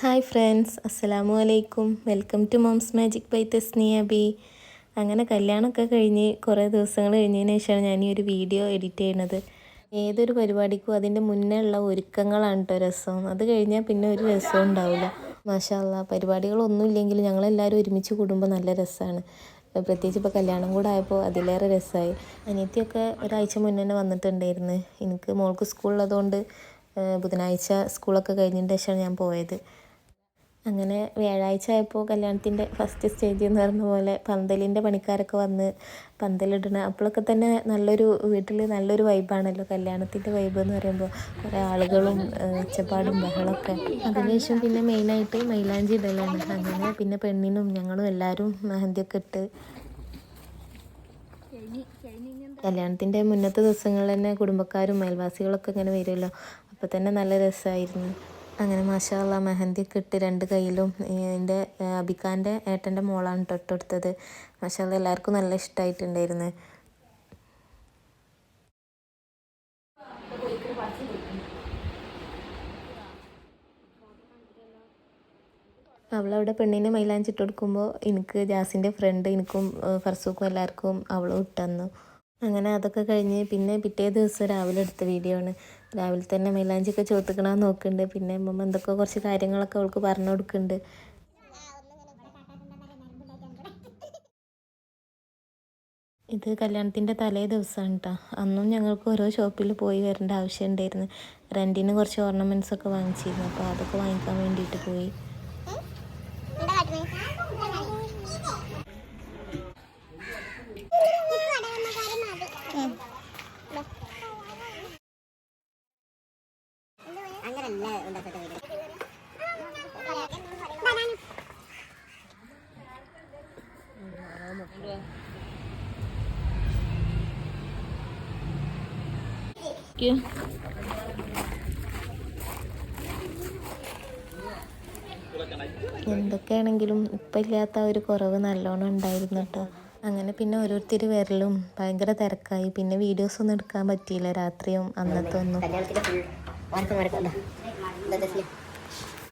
Hi friends അസ്സലാമു അലൈക്കും. Welcome to mom's magic by Tasniya B അങ്ങനെ കല്യാണമൊക്കെ കഴിഞ്ഞ് കുറേ ദിവസങ്ങൾ കഴിഞ്ഞതിന് ശേഷമാണ് ഞാൻ ഈ ഒരു വീഡിയോ എഡിറ്റ് ചെയ്യണത് ഏതൊരു പരിപാടിക്കും അതിന്റെ മുന്നേ ഉള്ള ഒരുക്കങ്ങളാണ് കേട്ടോ രസം. അത് കഴിഞ്ഞാൽ പിന്നെ ഒരു രസവും ഉണ്ടാവില്ല. മാഷാല്ല പരിപാടികളൊന്നും ഇല്ലെങ്കിലും ഞങ്ങളെല്ലാവരും ഒരുമിച്ച് കൂടുമ്പോൾ നല്ല രസമാണ്. പ്രത്യേകിച്ച് ഇപ്പോൾ കല്യാണം കൂടെ ആയപ്പോൾ അതിലേറെ രസമായി. അനിയത്തിയൊക്കെ ഒരാഴ്ച മുന്നേ തന്നെ വന്നിട്ടുണ്ടായിരുന്നു. എനിക്ക് മോൾക്ക് സ്കൂളുള്ളതുകൊണ്ട് ബുധനാഴ്ച സ്കൂളൊക്കെ കഴിഞ്ഞതിന് ശേഷമാണ് ഞാൻ പോയത്. അങ്ങനെ വ്യാഴാഴ്ച ആയപ്പോൾ കല്യാണത്തിന്റെ ഫസ്റ്റ് സ്റ്റേജ് എന്ന് പറഞ്ഞ പോലെ പന്തലിന്റെ പണിക്കാരൊക്കെ വന്ന് പന്തലിടണം. അപ്പോഴൊക്കെ തന്നെ നല്ലൊരു വീട്ടിൽ നല്ലൊരു വൈബാണല്ലോ കല്യാണത്തിന്റെ വൈബ് എന്ന് പറയുമ്പോൾ കുറേ ആളുകളും ഒച്ചപ്പാടും ബഹളമൊക്കെ അതിനുശേഷം പിന്നെ മെയിനായിട്ട് മൈലാഞ്ചി ഇടലാണ്. അങ്ങനെ പിന്നെ പെണ്ണിനും ഞങ്ങളും എല്ലാവരും മെഹന്തിയൊക്കെ ഇട്ട് കല്യാണത്തിന്റെ മുന്നത്തെ ദിവസങ്ങളിൽ തന്നെ കുടുംബക്കാരും അയൽവാസികളൊക്കെ ഇങ്ങനെ വരുമല്ലോ അപ്പോൾ തന്നെ നല്ല രസമായിരുന്നു അങ്ങനെ മാഷാല്ല മെഹന്തിയൊക്കെ ഇട്ട് രണ്ട് കയ്യിലും എന്റെ അബിക്കാന്റെ ഏട്ടന്റെ മോളാണ് തൊട്ടെടുത്തത് മാഷാല്ല എല്ലാവർക്കും നല്ല ഇഷ്ടമായിട്ടുണ്ടായിരുന്നു അവളവിടെ പെണ്ണിനെ മൈലാഞ്ചിട്ട് കൊടുക്കുമ്പോൾ എനിക്ക് ജാസിന്റെ ഫ്രണ്ട് എനിക്കും ഫർസൂക്കും എല്ലാവർക്കും അവളും ഇട്ടന്നു അങ്ങനെ അതൊക്കെ കഴിഞ്ഞ് പിന്നെ പിറ്റേ ദിവസം രാവിലെ എടുത്ത വീഡിയോ ആണ്. രാവിലെ തന്നെ മൈലാഞ്ചിയൊക്കെ ചോദിക്കണമെന്ന് നോക്കുന്നുണ്ട് പിന്നെ അമ്മ എന്തൊക്കെ കുറച്ച് കാര്യങ്ങളൊക്കെ അവൾക്ക് പറഞ്ഞു കൊടുക്കുന്നുണ്ട് ഇത് കല്യാണത്തിന്റെ തലേ ദിവസമാണ് കേട്ടോ അന്നും ഞങ്ങൾക്ക് ഓരോ ഷോപ്പിൽ പോയി വരേണ്ട ആവശ്യം ഉണ്ടായിരുന്നു. റെന്റിന് കുറച്ച് ഓർണമെന്റ്സ് ഒക്കെ വാങ്ങിച്ചിരുന്നു. അപ്പോൾ അതൊക്കെ വാങ്ങിക്കാൻ വേണ്ടിയിട്ട് പോയി. വീട് എന്തൊക്കെയാണെങ്കിലും ഇപ്പം ഇല്ലാത്ത ഒരു കുറവ് നല്ലോണം ഉണ്ടായിരുന്നു കേട്ടോ. അങ്ങനെ പിന്നെ ഓരോരുത്തർ വരലും ഭയങ്കര തിരക്കായി. പിന്നെ വീഡിയോസ് ഒന്നും എടുക്കാൻ പറ്റിയില്ല രാത്രിയും അന്നത്തെ ഒന്നും. 那不行。